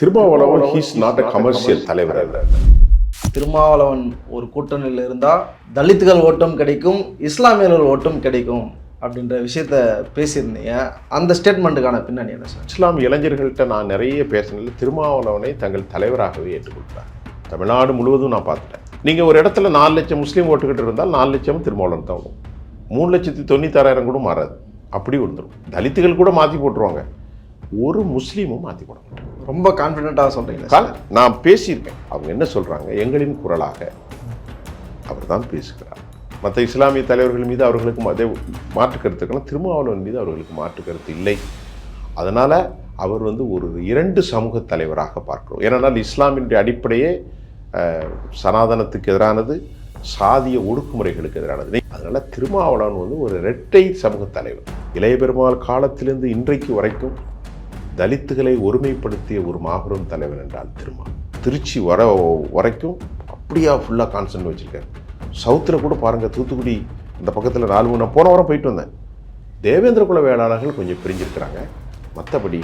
Thirumavalavan he's not a commercial தலைவர். அல்ல திருமாவளவன் ஒரு கூட்டணியில் இருந்தால் தலித்துகள் ஓட்டும் கிடைக்கும் இஸ்லாமியர்கள் ஓட்டும் கிடைக்கும் அப்படின்ற விஷயத்த பேசியிருந்தீங்க. அந்த ஸ்டேட்மெண்ட்டுக்கான பின்னணி என்ன சார்? இஸ்லாம் இளைஞர்கள்ட்ட நான் நிறைய பேசினதில் திருமாவளவனை தங்கள் தலைவராகவே ஏற்றுக்கொள்கிறார் தமிழ்நாடு முழுவதும் நான் பார்த்துட்டேன். நீங்கள் ஒரு இடத்துல நாலு லட்சம் முஸ்லீம் ஓட்டுக்கிட்டு இருந்தால் நாலு லட்சம் திருமாவளவன் தான் மூணு லட்சத்தி தொண்ணூத்தாறாயிரம் கூட மாறாது. அப்படி வந்துடும் தலித்துகள் கூட மாற்றி போட்டுருவாங்க. ஒரு முஸ்லீமும் மாற்றி போட மாட்டாங்க ரொம்ப கான்ஃபிடென்ட்டாக சொல்கிறீங்க நான் பேசியிருக்கேன். அவங்க என்ன சொல்கிறாங்க எங்களின் குரலாக அவர் தான் பேசுகிறார். மற்ற இஸ்லாமிய தலைவர்கள் மீது அவர்களுக்கு அதே மாற்று கருத்து இருக்கலாம். திருமாவளவன் மீது அவர்களுக்கு மாற்று கருத்து இல்லை. அதனால் அவர் வந்து ஒரு இரண்டு சமூக தலைவராக பார்க்கிறோம். ஏனென்றால் இஸ்லாமினுடைய அடிப்படையே சனாதனத்துக்கு எதிரானது சாதிய ஒடுக்குமுறைகளுக்கு எதிரானது. அதனால் திருமாவளவன் வந்து ஒரு இரட்டை சமூக தலைவர். இளைய பெருமாள் காலத்திலிருந்து இன்றைக்கு வரைக்கும் தலித்துகளை ஒருமைப்படுத்திய ஒரு மாபெரும் தலைவர் என்றால் திருமா. திருச்சி வர வரைக்கும் அப்படியா ஃபுல்லாக கான்சன்ட் வச்சுருக்காரு. சவுத்தில் கூட பாருங்கள் தூத்துக்குடி இந்த பக்கத்தில் நாலு மூணு நான் போன வாரம் போயிட்டு வந்தேன். தேவேந்திர குல வேளாளர்கள் கொஞ்சம் பிரிஞ்சிருக்கிறாங்க. மற்றபடி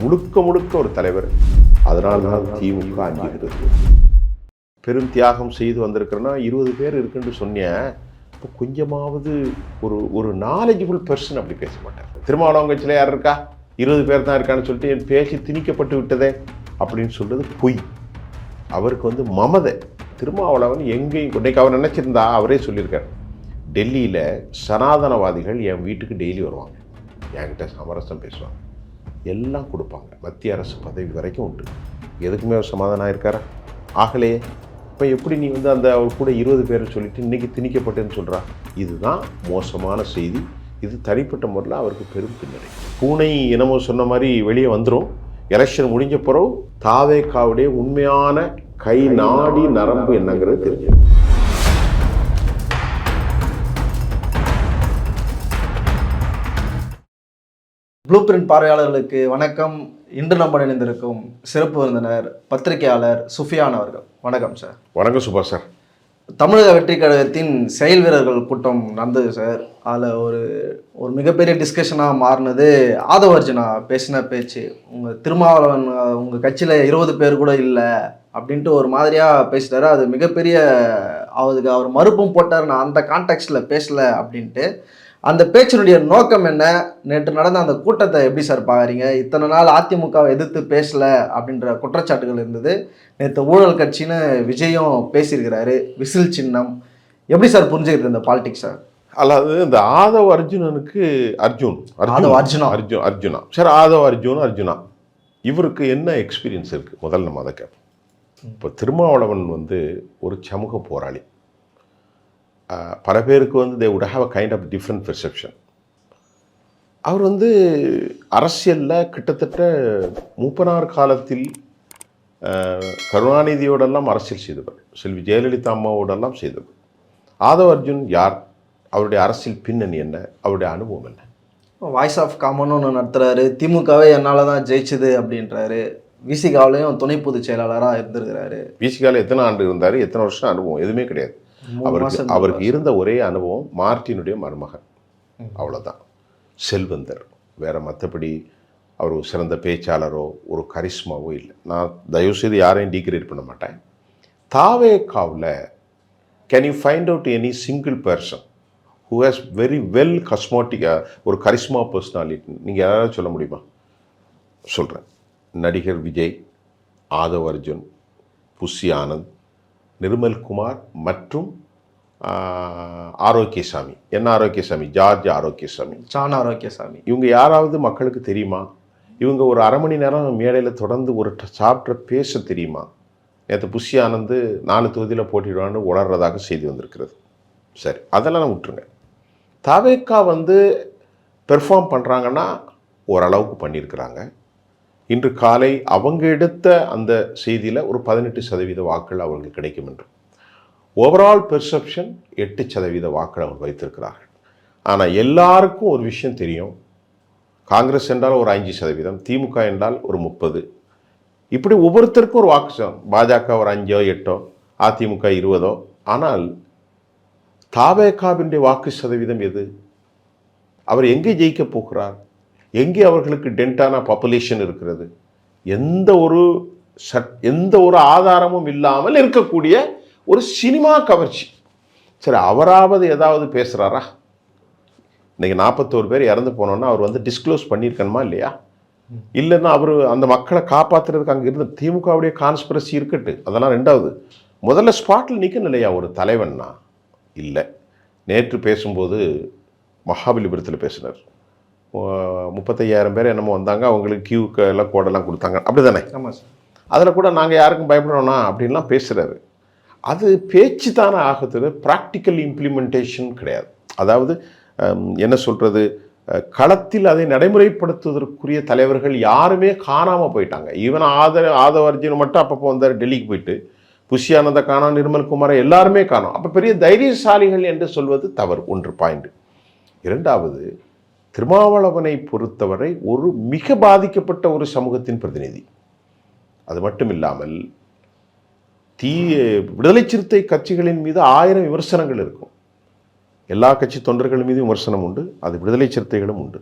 முழுக்க முழுக்க ஒரு தலைவர். அதனால தான் திமுக அங்கீகிறது பெரும் தியாகம் செய்து வந்திருக்கிறேன்னா இருபது பேர் இருக்குன்னு சொன்னேன். இப்போ கொஞ்சமாவது ஒரு ஒரு நாலேஜபிள் பர்சன் அப்படி பேச மாட்டார். திருமாவளவங்க கட்சியில் யார் இருக்கா? இருபது பேர் தான் இருக்கான்னு சொல்லிட்டு என் பேச்சு திணிக்கப்பட்டு விட்டதே அப்படின்னு சொல்கிறது பொய். அவருக்கு வந்து மமதை. திருமாவளவன் எங்கேயும் இன்றைக்கு அவர் நினச்சிருந்தா அவரே சொல்லியிருக்கார். டெல்லியில் சனாதனவாதிகள் என் வீட்டுக்கு டெய்லி வருவாங்க. என்கிட்ட சமரசம் பேசுவாங்க. எல்லாம் கொடுப்பாங்க. மத்திய அரசு பதவி வரைக்கும் உண்டு. எதுக்குமே அவர் சமாதானம் இருக்காரா ஆகலையே. இப்போ எப்படி நீ வந்து அந்த அவர் கூட இருபது பேரை சொல்லிட்டு இன்றைக்கி திணிக்கப்பட்டேன்னு சொல்கிறா இதுதான் மோசமான செய்தி. இது தனிப்பட்ட முறையில் அவருக்கு பெரும் பின்னடை. பூனை இனமும் சொன்ன மாதிரி வெளியே வந்துடும் எலெக்ஷன் முடிஞ்ச பிறகு தாவேக்காவுடைய உண்மையான கை நாடி நரம்பு என்னங்கிறது தெரிஞ்சிடும். ப்ளூ பிரிண்ட் பார்வையாளர்களுக்கு வணக்கம். இன்று நம்ம இணைந்திருக்கும் சிறப்பு விருந்தினர் பத்திரிகையாளர் சுஃபியான் அவர்கள். வணக்கம் சார். வணக்கம் சுபா சார். தமிழக வெற்றி கழகத்தின் செயல் வீரர்கள் கூட்டம் நடந்தது சார் அதில் ஒரு ஒரு மிகப்பெரிய டிஸ்கஷனாக மாறினது ஆதவர்ஜுனா பேசின பேச்சு. உங்கள் திருமாவளவன் உங்கள் கட்சியில் இருபது பேர் கூட இல்லை அப்படின்ட்டு ஒரு மாதிரியாக பேசிட்டாரு. அது மிகப்பெரிய அவருக்கு அவர் மறுப்பும் போட்டார். நான் அந்த கான்டெக்ட்ல பேசலை அப்படின்ட்டு. அந்த பேச்சினுடைய நோக்கம் என்ன? நேற்று நடந்த அந்த கூட்டத்தை எப்படி சார் பார்க்குறீங்க இத்தனை நாள் அதிமுகவை எதிர்த்து பேசல அப்படின்ற குற்றச்சாட்டுகள் இருந்தது. நேற்று ஊழல் கட்சின்னு விஜயும் பேசியிருக்கிறாரு. விசில் சின்னம். எப்படி சார் புரிஞ்சுக்கிறது இந்த பாலிடிக்ஸ் சார் அதாவது இந்த ஆதவ் அர்ஜுனனுக்கு அர்ஜுன் ஆதவ் அர்ஜுனா. அர்ஜுன் அர்ஜுனா. சரி ஆதவ் அர்ஜுன் அர்ஜுனா. இவருக்கு என்ன எக்ஸ்பீரியன்ஸ் இருக்குது முதல்ல நம்ம அதை கேட்போம் இப்போ திருமாவளவன் வந்து ஒரு சமூக போராளி. பல பேருக்கு வந்து they would have a kind of different perception அவர் வந்து அரசியலில் கிட்டத்தட்ட மூப்பனார் காலத்தில் கருணாநிதியோடெல்லாம் அரசியல் செய்தவர். செல்வி ஜெயலலிதா அம்மாவோடெல்லாம் செய்தவர். ஆதவ் அர்ஜுன் யார்? அவருடைய அரசியல் பின்னணி என்ன? அவருடைய அனுபவம் என்ன? வாய்ஸ் ஆஃப் காமன் ஒன்று நடத்துறாரு. திமுகவே என்னால் தான் ஜெயிச்சுது அப்படின்றாரு. விசிகாவிலையும் துணை பொதுச் செயலாளராக இருந்திருக்கிறாரு. பிசிகால எத்தனை ஆண்டு இருந்தார்? எத்தனை வருஷம் அனுபவம்? எதுவுமே கிடையாது. அவருக்கு அவருக்கு இருந்த ஒரே அனுபவம் மார்ட்டினுடைய மருமகன். அவ்வளோதான் செல்வந்தர். வேற மற்றபடி அவர் ஒரு சிறந்த பேச்சாளரோ ஒரு கரிஸ்மாவோ இல்லை. நான் தயவுசெய்து யாரையும் டீக்ரேட் பண்ண மாட்டேன். தாவேக்காவில் can you find out any single person who has very well charismatic ஒரு கரிஸ்மா பர்சனாலிட்டி நீங்கள் யாராவது சொல்ல முடியுமா? சொல்கிறேன் நடிகர் விஜய் ஆதவ் அர்ஜுன் புஷி ஆனந்த் நிர்மல் குமார் மற்றும் ஆரோக்கியசாமி. என்ன ஆரோக்கியசாமி? ஜார்ஜ் ஆரோக்கியசாமி. சான் ஆரோக்கியசாமி. இவங்க யாராவது மக்களுக்கு தெரியுமா? இவங்க ஒரு அரை மணி நேரம் மேடையில் தொடர்ந்து ஒரு சாப்டர் பேச தெரியுமா? நேற்று புஷி ஆனந்து நாலு தொகுதியில் போட்டிடுவான்னு உணர்றதாக செய்தி வந்திருக்கிறது. சரி அதெல்லாம் நான் விட்டுருங்க. தவேக்கா வந்து பெர்ஃபார்ம் பண்ணுறாங்கன்னா ஓரளவுக்கு பண்ணியிருக்கிறாங்க. இன்று காலை அவங்க எடுத்த அந்த செய்தியில் ஒரு பதினெட்டு சதவீத வாக்குகள் அவர்களுக்கு கிடைக்கும் என்று. ஓவரால் பெர்செப்ஷன் எட்டு சதவீத வாக்கள் அவர் வைத்திருக்கிறார்கள். ஆனால் எல்லாருக்கும் ஒரு விஷயம் தெரியும். காங்கிரஸ் என்றால் ஒரு அஞ்சு சதவீதம் திமுக என்றால் ஒரு முப்பது. இப்படி ஒவ்வொருத்தருக்கும் ஒரு வாக்கு பாஜக ஒரு அஞ்சோ எட்டோ அதிமுக இருபதோ. ஆனால் தாவேகாவினுடைய வாக்கு சதவீதம் எது? அவர் எங்கே ஜெயிக்க போகிறார்? எங்கே அவர்களுக்கு டென்டான பாப்புலேஷன் இருக்கிறது? எந்த ஒரு சட் எந்த ஒரு ஆதாரமும் இல்லாமல் இருக்கக்கூடிய ஒரு சினிமா கவர்ச்சி. சரி அவராவது ஏதாவது பேசுகிறாரா இன்றைக்கி நாற்பத்தோரு பேர் இறந்து போனோன்னா அவர் வந்து டிஸ்க்ளோஸ் பண்ணியிருக்கணுமா இல்லையா? இல்லைன்னா அவர் அந்த மக்களை காப்பாற்றுறதுக்கு அங்கே இருந்த திமுகவுடைய கான்ஸ்பிரசி இருக்கட்டு. அதெல்லாம் ரெண்டாவது. முதல்ல ஸ்பாட்டில் நிற்கணும் இல்லையா ஒரு தலைவன்னா? இல்லை. நேற்று பேசும்போது மகாபலிபுரத்தில் பேசினார். முப்பத்தையாயிரம் பேர் என்னமோ வந்தாங்க அவங்களுக்கு கியூக்கு எல்லாம் கோடெல்லாம் கொடுத்தாங்க. அப்படி தானே ஆமாம் சார் அதில் கூட நாங்கள் யாருக்கும் பயப்படுறோம்னா அப்படின்லாம் பேசுகிறாரு அது பேச்சு தானே ஆகுது ப்ராக்டிக்கல் இம்ப்ளிமெண்டேஷன் கிடையாது. அதாவது என்ன சொல்கிறது களத்தில் அதை நடைமுறைப்படுத்துவதற்குரிய தலைவர்கள் யாருமே காணாமல் போயிட்டாங்க. ஈவன் ஆதர ஆதவ அர்ஜுன் மட்டும் அப்பப்போ வந்தார் டெல்லிக்கு போயிட்டு. புஷியானந்த காணோம் நிர்மல் குமாரை எல்லாருமே காணோம். அப்போ பெரிய தைரியசாலிகள் என்று சொல்வது தவறு ஒன்று பாயிண்ட் இரண்டாவது திருமாவளவனை பொறுத்தவரை ஒரு மிக பாதிக்கப்பட்ட ஒரு சமூகத்தின் பிரதிநிதி. அது மட்டும் இல்லாமல் தீ விடுதலை சிறுத்தை கட்சிகளின் மீது ஆயிரம் விமர்சனங்கள் இருக்கும். எல்லா கட்சி தொண்டர்கள் மீது விமர்சனம் உண்டு அது விடுதலை சிறுத்தைகளும் உண்டு.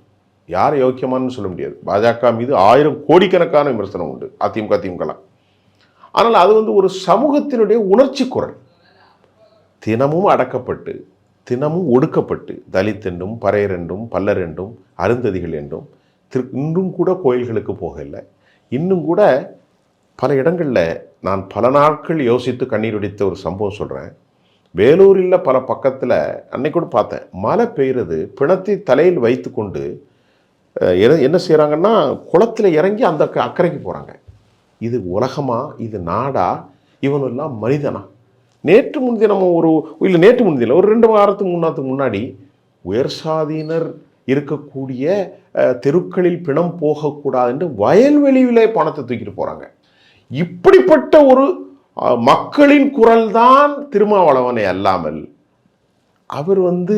யார் யோக்கியமானு சொல்ல முடியாது. பாஜக மீது ஆயிரம் கோடிக்கணக்கான விமர்சனம் உண்டு அதிமுக திமுகலாம். ஆனால் அது வந்து ஒரு சமூகத்தினுடைய உணர்ச்சி குரல். தினமும் அடக்கப்பட்டு தினமும் ஒடுக்கப்பட்டு தலித் என்றும் பறையர் என்றும் பல்லர் என்றும் அருந்ததிகள் என்றும் திரு இன்னும் கூட கோயில்களுக்கு போகலை இன்னும் கூட பல இடங்களில் நான் பல நாட்கள் யோசித்து கண்ணீர் வடித்த ஒரு சம்பவம் சொல்கிறேன் வேலூரில் பல பக்கத்தில் அன்னைக்கு கூட பார்த்தேன். மழை பெய்கிறது பிணத்தை தலையில் வைத்துக்கொண்டு கொண்டு என்ன- செய்கிறாங்கன்னா குளத்தில் இறங்கி அந்த அக்கறைக்கு போகிறாங்க இது உலகமா? இது நாடா? இவனெல்லாம் மனிதனா? நேற்று முன்தினம் ஒரு இல்லை நேற்று முன்தினம் ஒரு ரெண்டு வாரத்துக்கு மூணாத்துக்கு முன்னாடி உயர் சாதியினர் இருக்கக்கூடிய தெருக்களில் பிணம் போகக்கூடாது என்று வயல்வெளியிலே பணத்தை தூக்கிட்டு போகிறாங்க இப்படிப்பட்ட ஒரு மக்களின் குரல் தான் திருமாவளவனை அல்லாமல் அவர் வந்து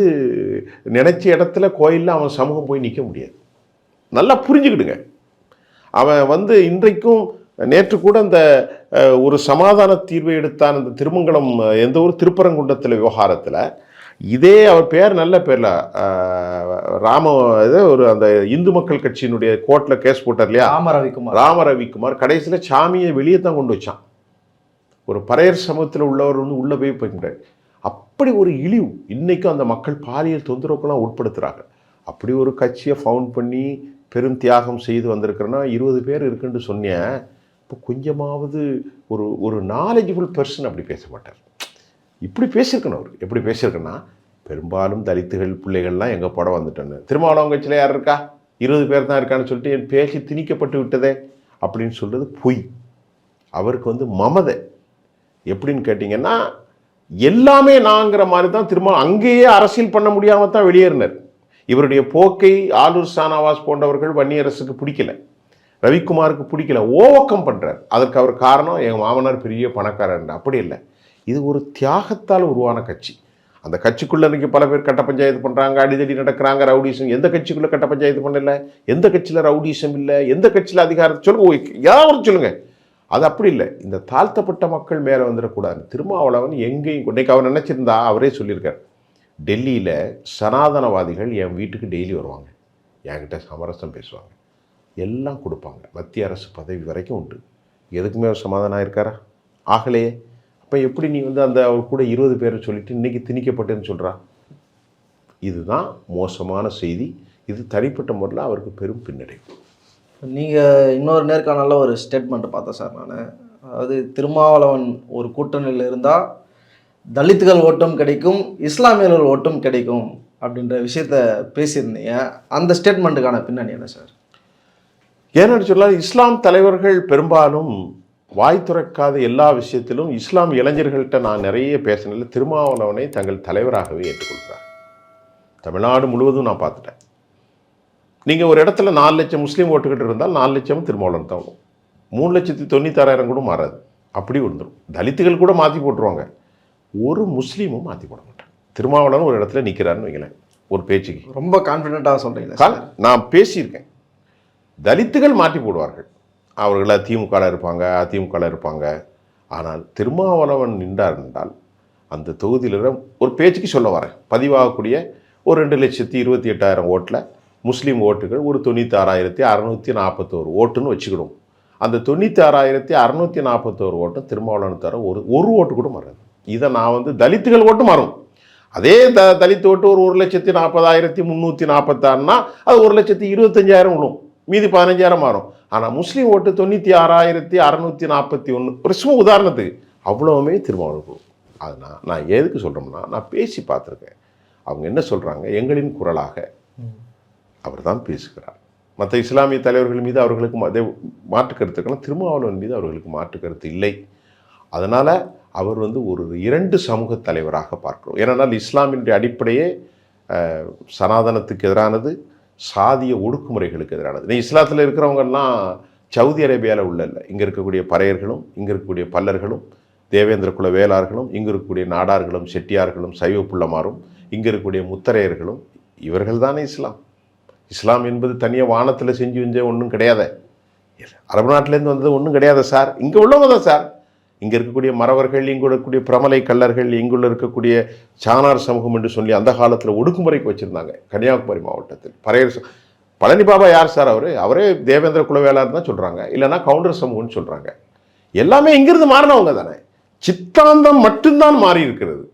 நினைச்ச இடத்துல கோயிலில் அவன் சமூகம் போய் நிற்க முடியாது. நல்லா புரிஞ்சுக்கிடுங்க. அவன் வந்து இன்றைக்கும் நேற்று கூட அந்த ஒரு சமாதான தீர்வை எடுத்தான் அந்த திருமங்கலம் எந்த ஒரு திருப்பரங்குன்றத்தில் விவகாரத்தில். இதே அவர் பேர் நல்ல பேர்ல ராம இது ஒரு அந்த இந்து மக்கள் கட்சியினுடைய கோர்ட்டில் கேஸ் போட்டார் இல்லையா? ராம ரவிக்குமார் ராம ரவிக்குமார் கடைசியில் சாமியை வெளியே தான் கொண்டு வச்சான். ஒரு பறையர் சமூகத்தில் உள்ளவர் வந்து உள்ளே போய் போய்கிட்டார் அப்படி ஒரு இழிவு. இன்னைக்கும் அந்த மக்கள் பாலியல் தொந்தரவுக்கெல்லாம் உட்படுத்துகிறாங்க அப்படி ஒரு கட்சியை ஃபவுண்ட் பண்ணி பெரும் தியாகம் செய்து வந்திருக்கிறேன்னா இருபது பேர் இருக்குன்னு சொன்னேன். இப்போ கொஞ்சமாவது ஒரு ஒரு நாலேஜபிள் பர்சன் அப்படி பேச மாட்டார். இப்படி பேசியிருக்கணும் அவர். எப்படி பேசியிருக்கேன்னா பெரும்பாலும் தலித்துகள் பிள்ளைகள்லாம் எங்கள் படம் வந்துட்டேன்னு. திருமாவளவன் கட்சியில் யார் இருக்கா? இருபது பேர் தான் இருக்கான்னு சொல்லிட்டு என் பேசி திணிக்கப்பட்டு விட்டதே அப்படின்னு சொல்கிறது பொய். அவருக்கு வந்து மமதை. எப்படின்னு கேட்டிங்கன்னா எல்லாமே நாங்கிற மாதிரி தான் திரும்ப அங்கேயே அரசியல் பண்ண முடியாமல் தான் வெளியேறினார். இவருடைய போக்கை ஆலூர் சானாவாஸ் போன்றவர்கள் வன்னியரசுக்கு பிடிக்கல. ரவிக்குமாருக்கு பிடிக்கல ஓவக்கம் பண்ணுறார் அதற்கு அவர் காரணம் எங்கள் மாமனார் பெரிய பணக்காரர் அப்படி இல்லை. இது ஒரு தியாகத்தால் உருவான கட்சி. அந்த கட்சிக்குள்ளே இன்றைக்கி பல பேர் கட்ட பஞ்சாயத்து பண்ணுறாங்க அடிதடி நடக்கிறாங்க ரவுடிசம். எந்த கட்சிக்குள்ளே கட்ட பஞ்சாயத்து பண்ணல? எந்த கட்சியில் ரவுடிசம் இல்லை? எந்த கட்சியில் அதிகாரத்தை சொல்லுங்க? ஏதாவது சொல்லுங்கள் அது அப்படி இல்லை. இந்த தாழ்த்தப்பட்ட மக்கள் மேலே வந்துடக்கூடாது. திருமாவளவன் எங்கேயும் இன்னைக்கு அவர் நினச்சிருந்தா அவரே சொல்லியிருக்கார். டெல்லியில் சனாதனவாதிகள் என் வீட்டுக்கு டெய்லி வருவாங்க. என்கிட்ட சமரசம் பேசுவாங்க. எல்லாம் கொடுப்பாங்க. மத்திய அரசு பதவி வரைக்கும் உண்டு. எதுக்குமே அவர் சமாதானம் ஆயிருக்காரா? ஆகலையே. அப்போ எப்படி நீ வந்து அந்த அவர் கூட இருபது பேரை சொல்லிட்டு இன்றைக்கி திணிக்கப்பட்டேன்னு சொல்கிறா இதுதான் மோசமான செய்தி. இது தனிப்பட்ட முறையில் அவருக்கு பெரும் பின்னடைவு. நீங்கள் இன்னொரு நேர்காணலில் ஒரு ஸ்டேட்மெண்ட்டை பார்த்தேன் சார் நான். அதாவது திருமாவளவன் ஒரு கூட்டணியில் இருந்தால் தலித்துகள் ஓட்டும் கிடைக்கும் இஸ்லாமியர்கள் ஓட்டும் கிடைக்கும் அப்படின்ற விஷயத்த பேசியிருந்தீங்க. அந்த ஸ்டேட்மெண்ட்டுக்கான பின்னணி என்ன சார்? ஏன்னு சொன்னால் இஸ்லாம் தலைவர்கள் பெரும்பாலும் வாய் துறக்காத எல்லா விஷயத்திலும் இஸ்லாம் இளைஞர்கள்ட்ட நான் நிறைய பேசினதில் திருமாவளவனை தங்கள் தலைவராகவே ஏற்றுக்கொள்கிறார். தமிழ்நாடு முழுவதும் நான் பார்த்துட்டேன். நீங்கள் ஒரு இடத்துல நாலு லட்சம் முஸ்லீம் ஓட்டுக்கிட்டு இருந்தால் நாலு லட்சம் திருமாவளவன் தான் வரும். மூணு லட்சத்தி தொண்ணூத்தாறாயிரம் கூட மாறாது. அப்படி வந்துடும். தலித்துகள் கூட மாற்றி போட்டுருவாங்க. ஒரு முஸ்லீமும் மாற்றி போட மாட்டாங்க திருமாவளவன் ஒரு இடத்துல நிற்கிறாருன்னு வைங்களேன். ஒரு பேச்சுக்கு. ரொம்ப கான்ஃபிடென்ட்டாக சொல்கிறீங்களா கால் நான் பேசியிருக்கேன். தலித்துகள் மாட்டி போடுவார்கள். அவர்கள் திமுகவில் இருப்பாங்க அதிமுகவில் இருப்பாங்க. ஆனால் திருமாவளவன் நின்றார் என்றால் அந்த தொகுதியில் ஒரு பேச்சுக்கு சொல்ல வரேன். பதிவாகக்கூடிய ஒரு ரெண்டு லட்சத்தி இருபத்தி எட்டாயிரம் ஓட்டில் முஸ்லீம் ஓட்டுகள் ஒரு தொண்ணூத்தாறாயிரத்தி அறநூற்றி நாற்பத்தோரு ஓட்டுன்னு வச்சுக்கிடுவோம். அந்த தொண்ணூற்றி ஆறாயிரத்தி அறநூற்றி நாற்பத்தோரு ஓட்டும் திருமாவளவன் தர ஒரு ஒரு ஓட்டு கூட மாறாது. இதை நான் வந்து தலித்துகள் ஓட்டு மாறும். அதே த தலித்து ஓட்டு ஒரு ஒரு லட்சத்தி நாற்பதாயிரத்தி முந்நூற்றி நாற்பத்தாறுனா அது ஒரு லட்சத்தி இருபத்தஞ்சாயிரம் விழும். மீதி பதினஞ்சாயிரம் மாறும். ஆனால் முஸ்லீம் ஓட்டு தொண்ணூற்றி ஆறாயிரத்தி அறநூற்றி நாற்பத்தி ஒன்று ஒரு சும்மா உதாரணத்துக்கு அவ்வளவுமே திருமாவளவு அதனால் நான் எதுக்கு சொல்கிறோம்னா நான் பேசி பார்த்துருக்கேன். அவங்க என்ன சொல்கிறாங்க எங்களின் குரலாக. அவர் தான் பேசுகிறார். மற்ற இஸ்லாமிய தலைவர்கள் மீது அவர்களுக்கு அதே மாற்று கருத்துக்கெல்லாம் திருமாவளவன் மீது அவர்களுக்கு மாற்று கருத்து இல்லை. அதனால் அவர் வந்து ஒரு இரண்டு சமூக தலைவராக பார்க்கிறோம். ஏனென்றால் இஸ்லாமினுடைய அடிப்படையே சனாதனத்துக்கு எதிரானது. சாதிய ஒடுக்குமுறைகளுக்கு எதிரானது. நீ இஸ்லாத்தில் இருக்கிறவங்கெல்லாம் சவுதி அரேபியாவில் உள்ள இல்லை. இங்கே இருக்கக்கூடிய பறையர்களும் இங்கே இருக்கக்கூடிய பல்லர்களும் தேவேந்திர குல வேளார்களும் இங்கே இருக்கக்கூடிய நாடார்களும் செட்டியார்களும் சைவ புள்ளமாரும் இங்கே இருக்கக்கூடிய முத்தரையர்களும் இவர்கள் தானே இஸ்லாம். இஸ்லாம் என்பது தனியாக வானத்தில் செஞ்சு வச்ச ஒன்றும் கிடையாது. அரபு நாட்டிலேருந்து வந்தது ஒன்றும் கிடையாது சார். இங்கே உள்ளவங்க தான் சார். இங்கே இருக்கக்கூடிய மறவர்கள் இங்கே இருக்கக்கூடிய பிரமலை கல்லர்கள் இங்குள்ள இருக்கக்கூடிய சாணார் சமூகம் என்று சொல்லி அந்த காலத்தில் ஒடுக்குமுறைக்கு வச்சுருந்தாங்க. கன்னியாகுமரி மாவட்டத்தில். பறையர் பழனி பாபா யார் சார் அவர்? அவரே தேவேந்திர குலவேலார் தான் சொல்கிறாங்க இல்லைன்னா கவுண்டர் சமூகம்னு சொல்கிறாங்க எல்லாமே இங்கிருந்து மாறினவங்க தானே. சித்தாந்தம் மட்டும்தான் மாறி இருக்கிறது.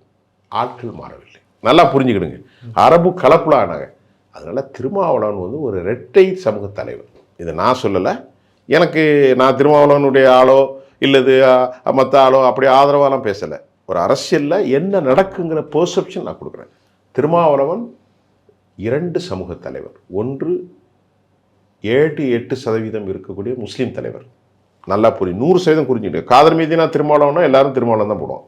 ஆட்கள் மாறவில்லை. நல்லா புரிஞ்சுக்கிடுங்க. அரபு கலப்புலானாங்க அதனால் திருமாவளவன் வந்து ஒரு இரட்டை சமூக தலைவர். இதை நான் சொல்லலை. எனக்கு நான் திருமாவளவனுடைய ஆளோ இல்லது மற்ற ஆளோ அப்படி ஆதரவாலாம் பேசலை. ஒரு அரசியலில் என்ன நடக்குங்கிற பெர்செப்ஷன் நான் கொடுக்குறேன். திருமாவளவன் இரண்டு சமூக தலைவர். ஒன்று ஏழு எட்டு சதவீதம் இருக்கக்கூடிய முஸ்லீம் தலைவர். நல்லா புரியும் நூறு சதவீதம் குறிஞ்சிட்டு காதர் மீதினா திருமாவளவனா எல்லாரும் திருமாவளவன் தான் போடுவோம்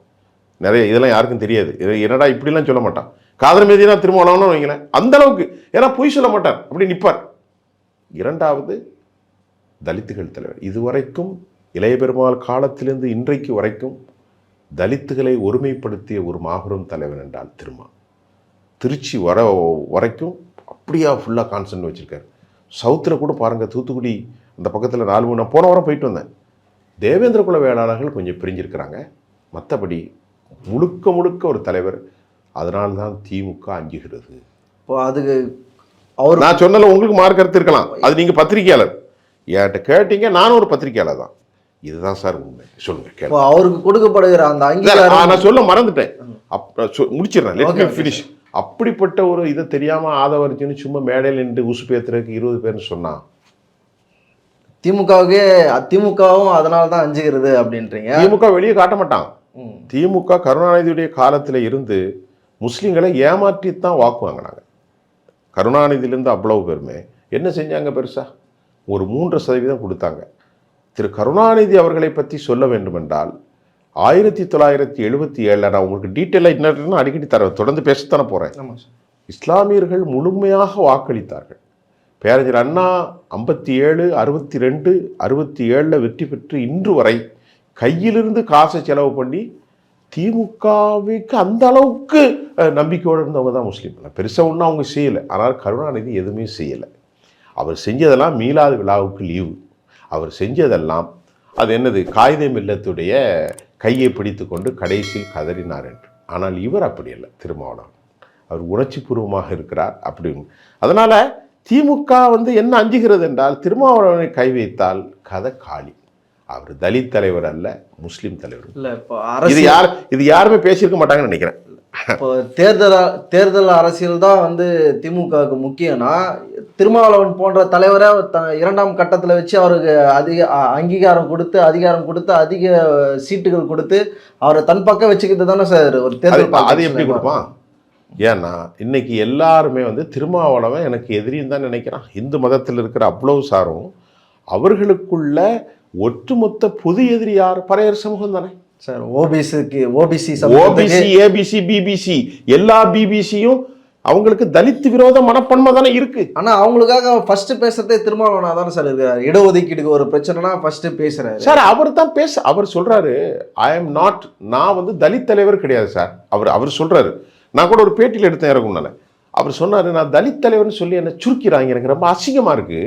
நிறைய இதெல்லாம் யாருக்கும் தெரியாது. என்னடா இப்படிலாம் சொல்ல மாட்டான்? காதல் மீதினா திருமாவளவனும் வைங்களேன். அந்த அளவுக்கு ஏன்னா பொய் சொல்ல மாட்டார். அப்படி நிற்பார் இரண்டாவது தலித்துகள் தலைவர். இதுவரைக்கும் இளைய பெருமாள் காலத்திலிருந்து இன்றைக்கு வரைக்கும் தலித்துகளை ஒருமைப்படுத்திய ஒரு மாபெரும் தலைவர் என்றால் திருமா திருச்சி வர வரைக்கும் அப்படியா ஃபுல்லாக கான்சன்ட் வச்சுருக்காரு. சவுத்தில் கூட பாருங்கள் தூத்துக்குடி அந்த பக்கத்தில் நாலு மூணு நான் போன வாரம் போயிட்டு வந்தேன். தேவேந்திர குல வேளாளர்கள் கொஞ்சம் பிரிஞ்சிருக்கிறாங்க. மற்றபடி முழுக்க முழுக்க ஒரு தலைவர் அதனால்தான் திமுக அஞ்சுகிறது. இப்போ அதுக்கு அவர் நான் சொன்னல உங்களுக்கு மார்க் கருத்து இருக்கலாம். அது நீங்கள் பத்திரிக்கையாளர் என்கிட்ட கேட்டீங்க நானும் ஒரு பத்திரிக்கையாளர் தான். இதுதான் சார் உண்மை. சொல்லுங்க அவருக்கு கொடுக்கப்படுகிற அந்த அங்கீகாரம் நான் சொல்ல மறந்துட்டேன். அப் சொ- முடிச்சிடுறேன். Let me. ஃபினிஷ் அப்படிப்பட்ட ஒரு இதை தெரியாம ஆதவர்ஜின்னு சும்மா மேடையில் நின்று உசு பேத்துறதுக்கு இருபது பேர்னு சொன்னா திமுகவுக்கே திமுகவும் அதனால தான் அஞ்சுகிறது அப்படின்றீங்க. திமுக வெளியே காட்ட மாட்டான். திமுக கருணாநிதியுடைய காலத்துல இருந்து முஸ்லிம்களை ஏமாற்றித்தான் வாக்கு வாங்கினாங்க. கருணாநிதியிலேருந்து அவ்வளவு பேருமே. என்ன செஞ்சாங்க பெருசா? ஒரு மூன்று சதவீதம் கொடுத்தாங்க. திரு கருணாநிதி அவர்களை பற்றி சொல்ல வேண்டுமென்றால் ஆயிரத்தி தொள்ளாயிரத்தி எழுபத்தி ஏழில் நான் உங்களுக்கு டீட்டெயிலாக இன்னும் அடிக்கடி தரேன் தொடர்ந்து பேசத்தானே போகிறேன் இஸ்லாமியர்கள் முழுமையாக வாக்களித்தார்கள். பேரறிஞர் அண்ணா ஐம்பத்தி ஏழு அறுபத்தி ரெண்டு அறுபத்தி ஏழில் வெற்றி பெற்று இன்று வரை கையிலிருந்து காசை செலவு பண்ணி திமுகவுக்கு அந்த அளவுக்கு நம்பிக்கையோடு இருந்தவங்க தான் முஸ்லீம். பெருசாக ஒன்றும் அவங்க செய்யலை. ஆனால் கருணாநிதி எதுவுமே செய்யலை. அவர் செஞ்சதெல்லாம் மீலாது விழாவுக்கு லீவு. அவர் செஞ்சதெல்லாம் அது என்னது காகிதம் இல்லத்துடைய கையை பிடித்து கொண்டு கடைசியில் கதறினார் என்று. ஆனால் இவர் அப்படி இல்லை திருமாவளவன். அவர் உணர்ச்சிபூர்வமாக இருக்கிறார் அப்படின்னு. அதனால திமுக வந்து என்ன அஞ்சுகிறது என்றால் திருமாவளவனை கை வைத்தால் கதை காளி அவர் தலித் தலைவர் அல்ல முஸ்லீம் தலைவர். இது யார் இது யாருமே பேசியிருக்க மாட்டாங்கன்னு நினைக்கிறேன். இப்போ தேர்தல் தேர்தல் அரசியல் தான் வந்து திமுகவுக்கு முக்கியம்னா திருமாவளவன் போன்ற தலைவரை த இரண்டாம் கட்டத்தில் வச்சு அவருக்கு அதிக அங்கீகாரம் கொடுத்து அதிகாரம் கொடுத்து அதிக சீட்டுகள் கொடுத்து அவரை தன் பக்கம் வச்சுக்கிட்டு தானே சார் ஒரு தேர்தல் அது எப்படி கொடுப்பான்? ஏன்னா இன்னைக்கு எல்லாருமே வந்து திருமாவளவன் எனக்கு எதிரின்னு தான் நினைக்கிறான். இந்து மதத்தில் இருக்கிற அவ்வளவு சாரும் அவர்களுக்குள்ள ஒட்டுமொத்த பொது எதிரி யார்? பறையர் சமூகம் தானே. சார் ஓபிசிக்கு ஓபிசி ஓபிசி ஏபிசி பிபிசி எல்லா பிபிசியும் அவங்களுக்கு தலித் விரோத மனப்பான்மை தானே இருக்கு. ஆனா அவங்களுக்காக ஃபர்ஸ்ட் பேசுறதே திருமாவளவனா தானே சார் இருக்காரு. இடஒதுக்கீடுக்கு ஒரு பிரச்சனைனா ஃபர்ஸ்ட் பேசுறாரு. சார் அவர் தான் பேச அவர் சொல்றாரு ஐ எம் நாட் நான் வந்து தலித் தலைவர் கிடையாது சார். அவர் அவர் சொல்றாரு. நான் கூட ஒரு பேட்டியில் எடுத்தேன் இறங்குனால அவர் சொன்னாரு நான் தலித் தலைவர்னு சொல்லி என்ன சுருக்கிறாங்க எனக்கு ரொம்ப அசிங்கமா இருக்கு.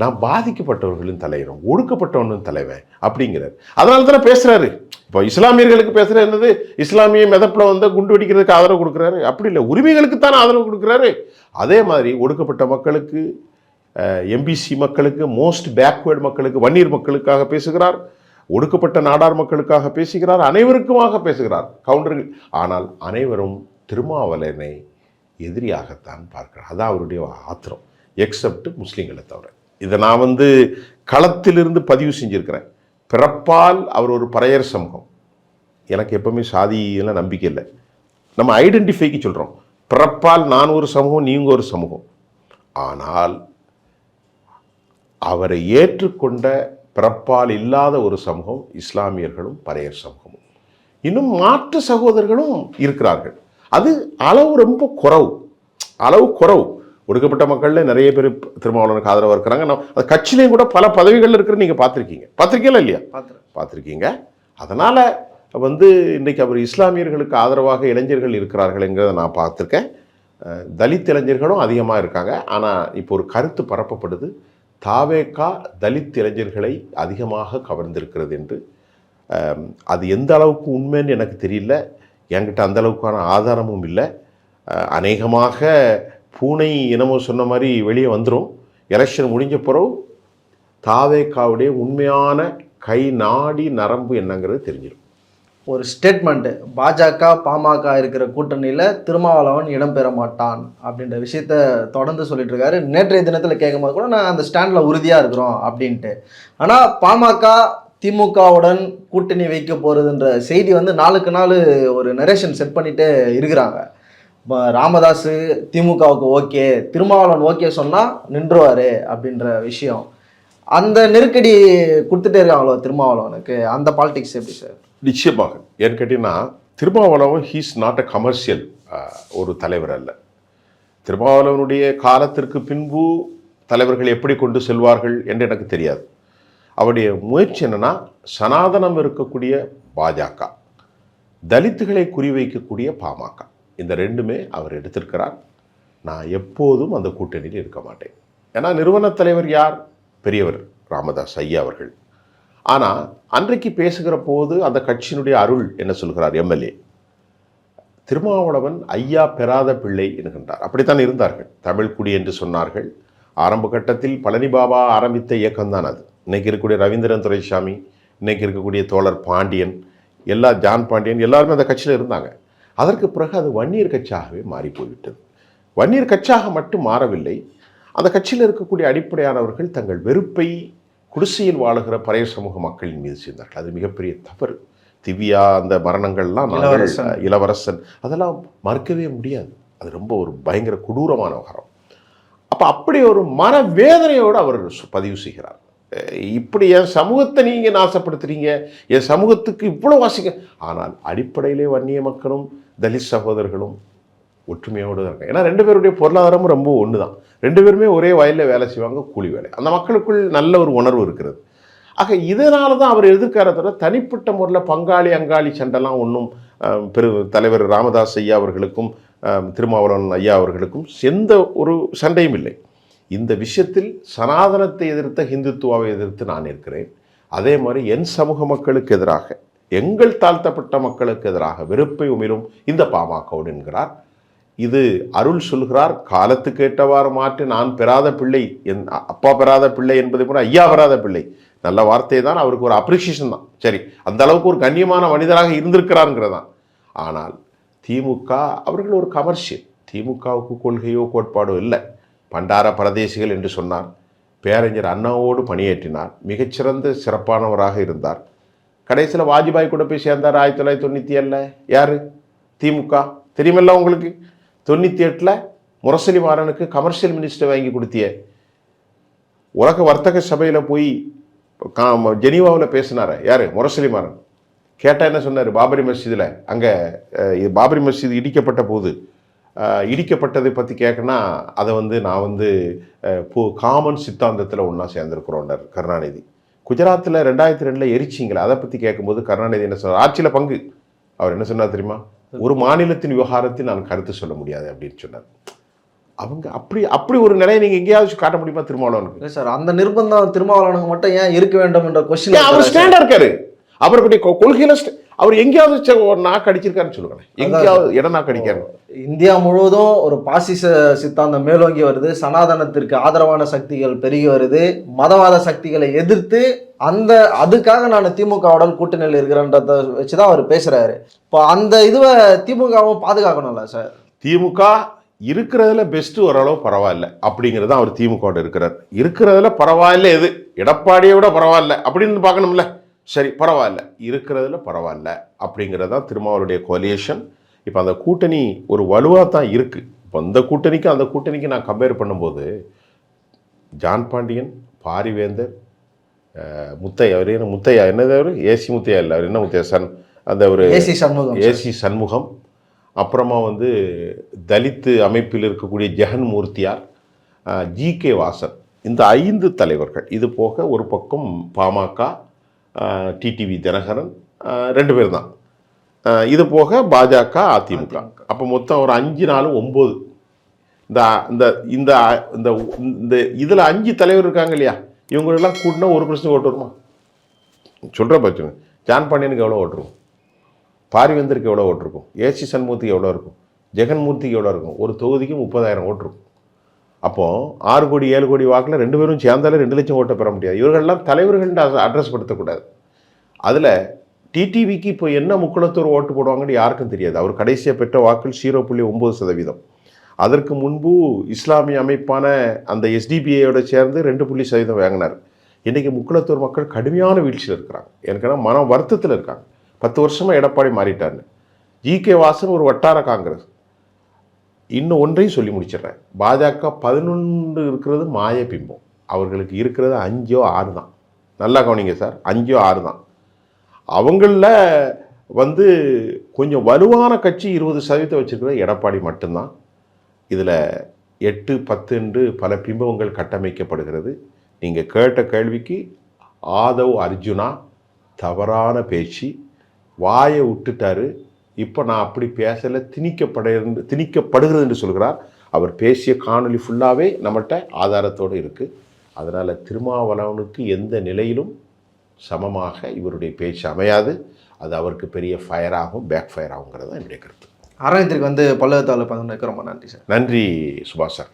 நான் பாதிக்கப்பட்டவர்களின் தலைவரும் ஒடுக்கப்பட்டவனும் தலைவன் அப்படிங்கிறார். அதனால தானே பேசுகிறாரு இப்போ இஸ்லாமியர்களுக்கு பேசுகிற என்னது? இஸ்லாமிய மெதப்பில் வந்து குண்டு வெடிக்கிறதுக்கு ஆதரவு கொடுக்குறாரு. அப்படி இல்லை உரிமைகளுக்கு தானே ஆதரவு கொடுக்குறாரு. அதே மாதிரி ஒடுக்கப்பட்ட மக்களுக்கு எம்பிசி மக்களுக்கு மோஸ்ட் பேக்வேர்டு மக்களுக்கு வன்னியர் மக்களுக்காக பேசுகிறார். ஒடுக்கப்பட்ட நாடார் மக்களுக்காக பேசுகிறார். அனைவருக்குமாக பேசுகிறார். கவுண்டர்கள். ஆனால் அனைவரும் திருமாவளனை எதிரியாகத்தான் பார்க்கிறார். அதான் அவருடைய ஆத்திரம். எக்ஸப்ட் முஸ்லீம்களை தவிர. இதை நான் வந்து களத்திலிருந்து பதிவு செஞ்சுருக்கிறேன். பிறப்பால் அவர் ஒரு பறையர் சமூகம். எனக்கு எப்பவுமே சாதியெல்லாம் நம்பிக்கை இல்லை. நம்ம ஐடென்டிஃபைக்கு சொல்கிறோம் பிறப்பால் நான் ஒரு சமூகம் நீங்கள் ஒரு சமூகம். ஆனால் அவரை ஏற்றுக்கொண்ட பிறப்பால் இல்லாத ஒரு சமூகம் இஸ்லாமியர்களும் பறையர் சமூகமும். இன்னும் மாற்று சகோதரர்களும் இருக்கிறார்கள். அது அளவு ரொம்ப குறவு. அளவு குறவு. ஒடுக்கப்பட்ட மக்கள்ல நிறைய பேர் திருமாவளவனுக்கு ஆதரவாக இருக்கிறாங்க. நான் அது கட்சியிலையும் கூட பல பதவிகள் இருக்கிற நீங்கள் பார்த்துருக்கீங்க. பார்த்துருக்கீங்களா இல்லையா? பார்த்துருக்கீங்க. அதனால் வந்து இன்றைக்கி அவர் இஸ்லாமியர்களுக்கு ஆதரவாக இளைஞர்கள் இருக்கிறார்கள்ங்கிறத நான் பார்த்துருக்கேன். தலித் இளைஞர்களும் அதிகமாக இருக்காங்க. ஆனால் இப்போ ஒரு கருத்து பரப்பப்படுது. தாவேக்கா தலித் இளைஞர்களை அதிகமாக கவர்ந்திருக்கிறது என்று. அது எந்த அளவுக்கு உண்மைன்னு எனக்கு தெரியல. என்கிட்ட அந்த அளவுக்கான ஆதாரமும் இல்லை. அநேகமாக பூனை இனமும் சொன்ன மாதிரி வெளியே வந்துடும் எலெக்ஷன் முடிஞ்ச பிறகு தாவேக்காவுடைய உண்மையான கை நாடி நரம்பு என்னங்கிறது தெரிஞ்சிடும் ஒரு ஸ்டேட்மெண்ட்டு பாஜக பாமக இருக்கிற கூட்டணியில் திருமாவளவன் இடம்பெற மாட்டான் அப்படின்ற விஷயத்த தொடர்ந்து சொல்லிட்டு இருக்காரு. நேற்றைய தினத்தில் கேட்கும்போது கூட நான் அந்த ஸ்டாண்டில் உறுதியாக இருக்கிறோம் அப்படின்ட்டு. ஆனால் பாமக திமுகவுடன் கூட்டணி வைக்க போகிறதுன்ற செய்தி வந்து நாளுக்கு நாள் ஒரு நரேஷன் செட் பண்ணிட்டு இருக்கிறாங்க. ராமதாஸ் திமுகவுக்கு ஓகே திருமாவளவன் ஓகே சொன்னால் நின்றுவார் அப்படின்ற விஷயம். அந்த நெருக்கடி கொடுத்துட்டே இருக்காங்களோ திருமாவளவனுக்கு? அந்த பாலிடிக்ஸ் எப்படி சார் நிச்சயமாக. ஏன்னு கேட்டீங்கன்னா Thirumavalavan he's not a commercial ஒரு தலைவர் அல்ல. திருமாவளவனுடைய காலத்திற்கு பின்பு தலைவர்கள் எப்படி கொண்டு செல்வார்கள் என்று எனக்கு தெரியாது. அவருடைய முயற்சி என்னன்னா சனாதனம் இருக்கக்கூடிய பாஜக தலித்துகளை குறிவைக்கக்கூடிய பாமக. இந்த ரெண்டுமே அவர் எடுத்திருக்கிறார். நான் எப்போதும் அந்த கூட்டணியில் இருக்க மாட்டேன். ஏன்னா நிறுவனத் தலைவர் யார்? பெரியவர் ராமதாஸ் ஐயா அவர்கள். ஆனால் அன்றைக்கு பேசுகிற போது அந்த கட்சியினுடைய அருள் என்ன சொல்கிறார்? எம்எல்ஏ. திருமாவளவன் ஐயா பெறாத பிள்ளை என்கின்றார். அப்படித்தான் இருந்தார்கள். தமிழ் குடி என்று சொன்னார்கள். ஆரம்ப கட்டத்தில் பழனி பாபா ஆரம்பித்த இயக்கம்தான் அது. இன்றைக்கி இருக்கக்கூடிய ரவீந்திரன் துரைசாமி இன்னைக்கு இருக்கக்கூடிய தோழர் பாண்டியன் எல்லா ஜான் பாண்டியன் எல்லாருமே அந்த கட்சியில் இருந்தாங்க. அதற்கு பிறகு அது வன்னியர் கட்சியாகவே மாறி போய்விட்டது வன்னியர் கட்சியாக மட்டும் மாறவில்லை. அந்த கட்சியில் இருக்கக்கூடிய அடிப்படையானவர்கள் தங்கள் வெறுப்பை குடிசையில் வாழுகிற பழைய சமூக மக்களின் மீது செய்தார்கள் அது மிகப்பெரிய தவறு. திவ்யா அந்த மரணங்கள்லாம் நாங்கள் இளவரசன். அதெல்லாம் மறுக்கவே முடியாது. அது ரொம்ப ஒரு பயங்கர கொடூரமான விவகாரம் அப்போ அப்படி ஒரு மனவேதனையோடு அவர் பதிவு செய்கிறார். இப்படி என் சமூகத்தை நீங்கள் நாசப்படுத்துறீங்க. என் சமூகத்துக்கு இவ்வளோ வாசிக்க. ஆனால் அடிப்படையிலே வன்னிய மக்களும் தலித் சகோதரர்களும் ஒற்றுமையோடு தான் இருக்காங்க. ஏன்னா ரெண்டு பேருடைய பொருளாதாரமும் ரொம்ப ஒன்று தான் ரெண்டு பேருமே ஒரே வயலில் வேலை செய்வாங்க கூலி வேலை. அந்த மக்களுக்குள் நல்ல ஒரு உணர்வு இருக்கிறது. ஆக இதனால தான் அவர் எதிர்க்கார தனிப்பட்ட முறையில் பங்காளி அங்காளி சண்டைலாம் ஒன்றும் பெரு தலைவர் ராமதாஸ் ஐயா அவர்களுக்கும் திருமாவளவன் ஐயா அவர்களுக்கும் எந்த ஒரு சண்டையும் இல்லை. இந்த விஷயத்தில் சனாதனத்தை எதிர்த்த ஹிந்துத்துவாவை எதிர்த்து நான் இருக்கிறேன் அதே மாதிரி என் சமூக மக்களுக்கு எதிராக எங்கள் தாழ்த்தப்பட்ட மக்களுக்கு எதிராக வெறுப்பை உமிழும் இந்த பாமகவோடு என்கிறார். இது அருள் சொல்கிறார். காலத்துக்கு ஏற்றவாறு மாற்றி நான் பெறாத பிள்ளை என் அப்பா பெறாத பிள்ளை என்பதை கூட ஐயா பெறாத பிள்ளை. நல்ல வார்த்தை தான். அவருக்கு ஒரு அப்ரிசியேஷன் தான். சரி அந்த அளவுக்கு ஒரு கண்ணியமான மனிதராக இருந்திருக்கிறாருங்கிறதான். ஆனால் திமுக அவர்கள் ஒரு கமர்ஷியல் திமுகவுக்கு கொள்கையோ கோட்பாடோ இல்லை. பண்டார பரதேசிகள் என்று சொன்னார். பேரறிஞர் அண்ணாவோடு பணியேற்றினார். மிகச்சிறந்த சிறப்பானவராக இருந்தார். கடைசியில் வாஜ்பாய் கூட போய் சேர்ந்தார் ஆயிரத்தி தொள்ளாயிரத்தி தொண்ணூற்றி ஏழில். யார்? திமுக. தெரியுமில்ல உங்களுக்கு? தொண்ணூற்றி எட்டில் முரசொலி மாறனுக்கு கமர்ஷியல் மினிஸ்டர் வாங்கி கொடுத்திய. உலக வர்த்தக சபையில் போய் கா- ஜெனீவாவில் பேசினார். யார்? முரசொலி மாறன். கேட்டால் என்ன சொன்னார்? பாபரி மஸ்ஜிதில். அங்கே பாபரி மஸ்ஜித் இடிக்கப்பட்ட போது இடிக்கப்பட்டதை பற்றி கேட்கனா அதை வந்து நான் வந்து காமன் சித்தாந்தத்தில் ஒன்றா சேர்ந்துருக்குறோன்றார் கருணாநிதி. குஜராத்தில் ரெண்டாயிரத்தி ரெண்டில் எரிச்சிங்களே? அதை பற்றி கேட்கும்போது கருணாநிதி என்ன சொன்னார்? ஆட்சியில் பங்கு. அவர் என்ன சொன்னார் தெரியுமா? ஒரு மாநிலத்தின் விவகாரத்தில் நான் கருத்து சொல்ல முடியாது அப்படின்னு சொன்னார். அவங்க அப்படி அப்படி ஒரு நிலையை நீங்கள் எங்கேயாவது காட்ட முடியுமா திருமாவளவனுக்கு? இல்லை சார் அந்த நிர்பந்தம் திருமாவளவனுக்கு மட்டும் ஏன் இருக்க வேண்டும் என்ற ஏன் அவர் கொஸ்டின் ஸ்டாண்டா இருக்காரு. அவருடைய கொள்கையில அவர் எங்கேயாவது ஒரு நாக்கு அடிச்சிருக்காருன்னு சொல்லுங்களேன். எங்கேயாவது இட நாக்கு அடிக்காரு. இந்தியா முழுவதும் ஒரு பாசிச சித்தாந்தம் மேலோங்கி வருது. சனாதனத்திற்கு ஆதரவான சக்திகள் பெருகி வருது. மதவாத சக்திகளை எதிர்த்து அந்த அதுக்காக நான் திமுகவுடன் கூட்டணியில் இருக்கிறேன்றத வச்சு தான் அவர் பேசுறாரு. இப்போ அந்த இதுவை திமுகவும் பாதுகாக்கணும்ல சார்? திமுக இருக்கிறதுல பெஸ்ட் ஓரளவு பரவாயில்ல அப்படிங்கிறது தான் அவர் திமுகவோட இருக்கிறார். இருக்கிறதுல பரவாயில்ல எது? எடப்பாடியை விட பரவாயில்ல அப்படின்னு பார்க்கணும்ல. சரி பரவாயில்ல. இருக்கிறதுல பரவாயில்ல. அப்படிங்கிறது தான் திருமாவளுடைய கொலியேஷன் இப்போ அந்த கூட்டணி ஒரு வலுவாக தான் இருக்குது இப்போ இந்த கூட்டணிக்கு அந்த கூட்டணிக்கு நான் கம்பேர் பண்ணும்போது ஜான் பாண்டியன் பாரிவேந்தர் முத்தையா அவர் என்ன முத்தையா? என்னது அவர்? ஏசி முத்தையா இல்லை அவர் என்ன முத்தையா? சன் அந்த ஒரு ஏசி சண்முகம் ஏசி சண்முகம். அப்புறமா வந்து தலித்து அமைப்பில் இருக்கக்கூடிய ஜெகன் மூர்த்தியார் ஜி கே வாசன். இந்த ஐந்து தலைவர்கள். இது போக ஒரு பக்கம் பாமக டிடிவி தினகரன் ரெண்டு பேர் தான் இது போக பாஜக அதிமுக. அப்போ மொத்தம் ஒரு அஞ்சு நாலும் ஒம்பது. இந்த இந்த இந்த இந்த இந்த இதில் அஞ்சு தலைவர் இருக்காங்க இல்லையா? இவங்களெல்லாம் கூட்டினா ஒரு பிரச்சனை ஓட்டு வருமா? சொல்கிற பிரச்சனை. ஜான் பாண்டியனுக்கு எவ்வளோ ஓட்டு இருக்கும்? பாரிவேந்தருக்கு எவ்வளோ ஓட்டு இருக்கும்? ஏசி சண்முகத்துக்கு எவ்வளோ இருக்கும்? ஜெகன்மூர்த்திக்கு எவ்வளோ இருக்கும்? ஒரு தொகுதிக்கு முப்பதாயிரம் ஓட்டு இருக்கும். அப்போது ஆறு கோடி ஏழு கோடி வாக்கில் ரெண்டு பேரும் சேர்ந்தாலே ரெண்டு லட்சம் ஓட்டை பெற முடியாது. இவர்கள்லாம் தலைவர்கள் அட்ரஸ் படுத்தக்கூடாது அதில் டிடிவிக்கு இப்போ என்ன முக்குளத்தூர் ஓட்டு போடுவாங்கன்னு யாருக்கும் தெரியாது. அவர் கடைசியாக பெற்ற வாக்கள் ஜீரோ புள்ளி ஒம்பது சதவீதம். அதற்கு முன்பு இஸ்லாமிய அமைப்பான அந்த எஸ்டிபிஐயோட சேர்ந்து ரெண்டு புள்ளி சதவீதம் வாங்கினார். இன்றைக்கி முக்குளத்தூர் மக்கள் கடுமையான வீழ்ச்சியில் இருக்கிறாங்க. எனக்குன்னா மன வருத்தத்தில் இருக்காங்க. பத்து வருஷமாக எடப்பாடி மாறிட்டார்னு ஜி கே வாசன் ஒரு வட்டார காங்கிரஸ். இன்னும் ஒன்றையும் சொல்லி முடிச்சிடுறேன். பாஜக பதினொன்று இருக்கிறது மாய பிம்பம். அவர்களுக்கு இருக்கிறது அஞ்சோ ஆறு தான். நல்லா கவனிங்க சார் அஞ்சோ ஆறு தான். அவங்களில் வந்து கொஞ்சம் வலுவான கட்சி இருபது சதவீதம் வச்சுருக்கிறது எடப்பாடி மட்டும்தான். இதில் எட்டு பத்துன்று பல பிம்பங்கள் கட்டமைக்கப்படுகிறது. நீங்கள் கேட்ட கேள்விக்கு ஆதவ் அர்ஜுனா தவறான பேச்சு வாயை விட்டுட்டாரு. இப்போ நான் அப்படி பேசலை திணிக்கப்பட திணிக்கப்படுகிறது என்று சொல்கிறார். அவர் பேசிய காணொளி ஃபுல்லாகவே நம்மகிட்ட ஆதாரத்தோடு இருக்குது அதனால் திருமாவளவனுக்கு எந்த நிலையிலும் சமமாக இவருடைய பேச்சு அமையாது. அது அவருக்கு பெரிய ஃபயர் ஆகும் பேக் ஃபயர் ஆகுங்கிறது தான் என்னுடைய கருத்து. அரங்கத்திற்கு வந்து பல்லவத்தால் பகிர்ந்ததுக்கு ரொம்ப நன்றி சார். நன்றி சுபாஷ் சார்.